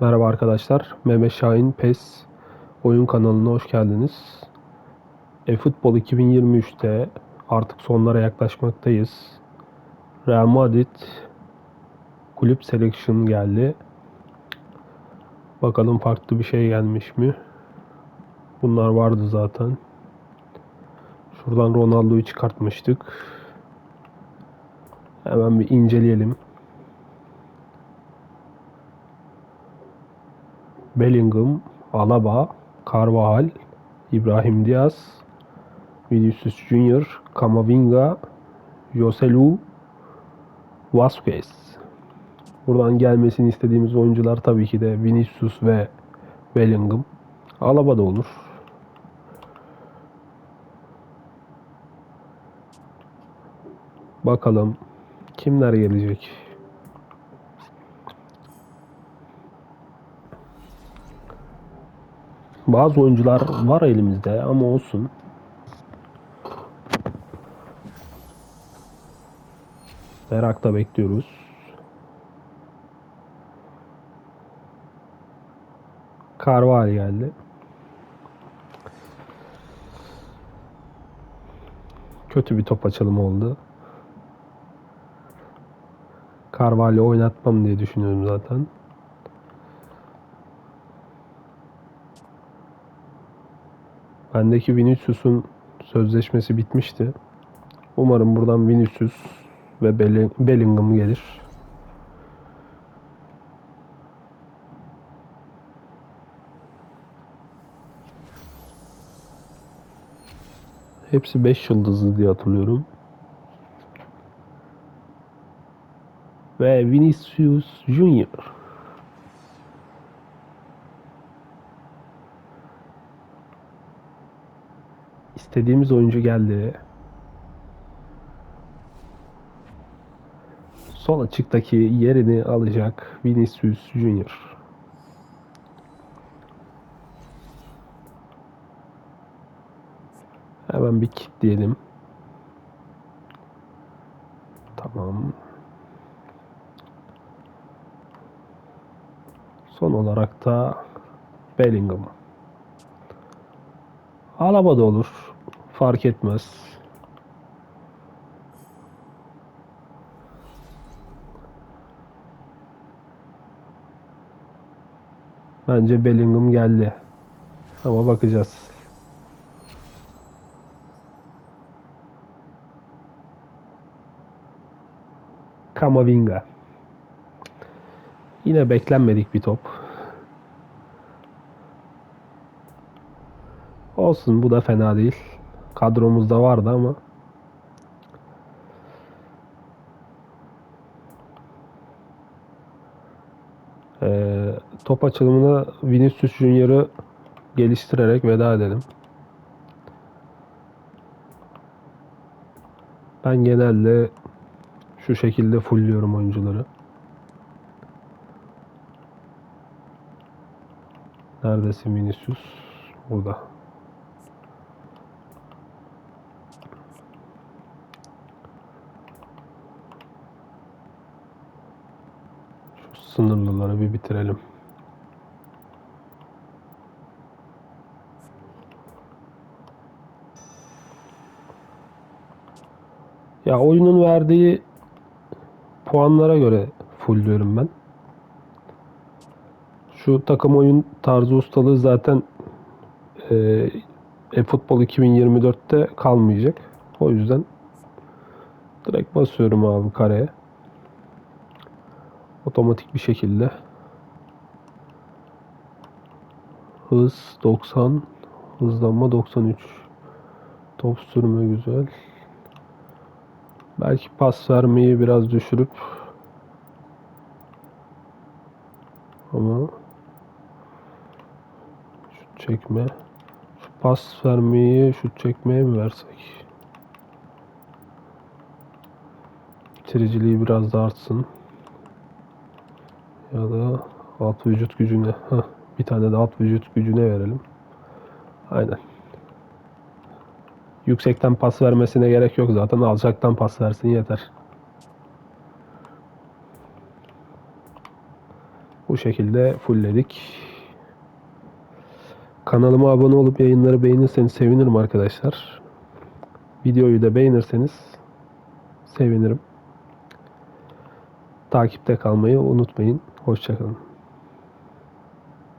Merhaba arkadaşlar. Mehmet Şahin PES oyun kanalına hoş geldiniz. E-Futbol 2023'te artık sonlara yaklaşmaktayız. Real Madrid kulüp selection geldi. Bakalım farklı bir şey gelmiş mi? Bunlar vardı zaten. Şuradan Ronaldo'yu çıkartmıştık. Hemen bir inceleyelim. Bellingham, Alaba, Carvajal, İbrahim Diaz, Vinicius Junior, Camavinga, Joselu, Vasquez. Buradan gelmesini istediğimiz oyuncular tabii ki de Vinicius ve Bellingham. Alaba da olur. Bakalım kimler gelecek. Bazı oyuncular var elimizde ama olsun. Merakla bekliyoruz. Carvalho geldi. Kötü bir top açılımı oldu. Carvalho oynatmam diye düşünüyorum zaten. Bendeki Vinicius'un sözleşmesi bitmişti. Umarım buradan Vinicius ve Belling- Bellingham gelir. Hepsi 5 yıldızlı diye hatırlıyorum. Ve Vinicius Junior. İstediğimiz oyuncu geldi. Sol açıktaki yerini alacak Vinicius Junior. Hemen bir kilitleyelim. Tamam. Son olarak da Bellingham. Alaba da olur. Fark etmez. Bence Bellingham geldi. Ama bakacağız. Kamavinga. Yine beklenmedik bir top. Olsun bu da fena değil. Kadromuzda vardı ama. Ee, top açılımına Vinicius Junior'ı geliştirerek veda edelim. Ben genelde şu şekilde fullliyorum oyuncuları. Neredesin Vinicius? Burada. Sınırlıları bir bitirelim. Ya oyunun verdiği puanlara göre full diyorum ben. Şu takım oyun tarzı ustalığı zaten e, e-futbol 2024'te kalmayacak. O yüzden direkt basıyorum abi kareye. Otomatik bir şekilde. Hız 90, hızlanma 93. Top sürme güzel. Belki pas vermeyi biraz düşürüp ama şut çekme şu pas vermeyi şut çekmeye mi versek? Bitiriciliği biraz da artsın. Ya da alt vücut gücüne. Heh, bir tane de alt vücut gücüne verelim. Aynen. Yüksekten pas vermesine gerek yok zaten. Alçaktan pas versin yeter. Bu şekilde fullledik. Kanalıma abone olup yayınları beğenirseniz sevinirim arkadaşlar. Videoyu da beğenirseniz sevinirim. Takipte kalmayı unutmayın. Hoşçakalın.